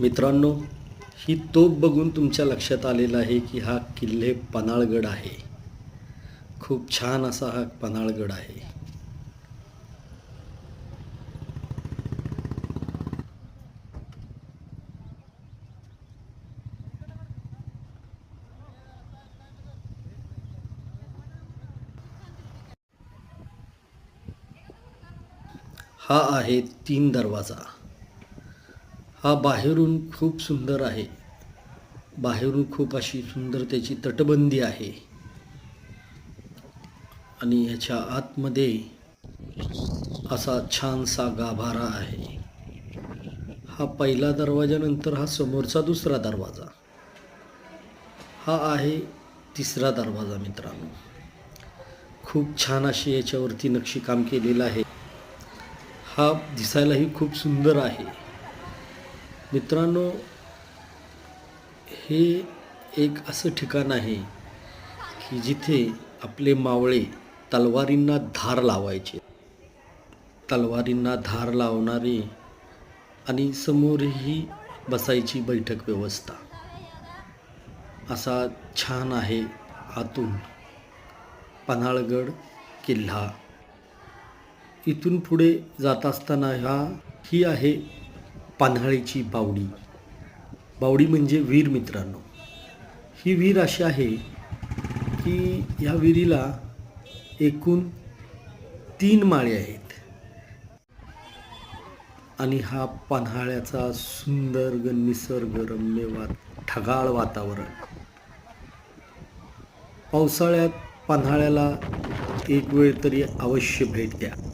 मित्रांनो ही तोफ बघून तुमच्या लक्षात आलेलं आहे की हा किल्ले पन्हाळगड आहे. खूप छान असा हा पन्हाळगड आहे. हा आहे तीन दरवाजा. हा बाहेरून खूप सुंदर आहे. बाहेरून खूप अशी सुंदर त्याची तटबंदी आहे. आणि याच्या आतमध्ये असा छानसा गाभारा आहे. हा पहिला दरवाजानंतर हा समोरचा दुसरा दरवाजा. हा आहे तिसरा दरवाजा मित्रांनो. खूप छान अशी याच्यावरती नक्षीकाम केलेलं आहे. हा दिसायलाही खूप सुंदर आहे. मित्रांनो हे एक असं ठिकाण आहे की जिथे आपले मावळे तलवारींना धार लावायचे. तलवारींना धार लावणारे आणि समोरही बसायची बैठक व्यवस्था. असा छान आहे आतून पन्हाळगड किल्ला. इथून पुढे जात असताना ह्या ही आहे पन्हाळीची बावडी. बावडी म्हणजे वीर मित्रांनो. ही वीर अशी आहे की ह्या विहिरीला एकूण तीन माळे आहेत. आणि हा पन्हाळ्याचा सुंदर ग निसर्गरम्य वा ठगाळ वातावरण. पावसाळ्यात पन्हाळ्याला एक वेळ तरी अवश्य भेट द्या.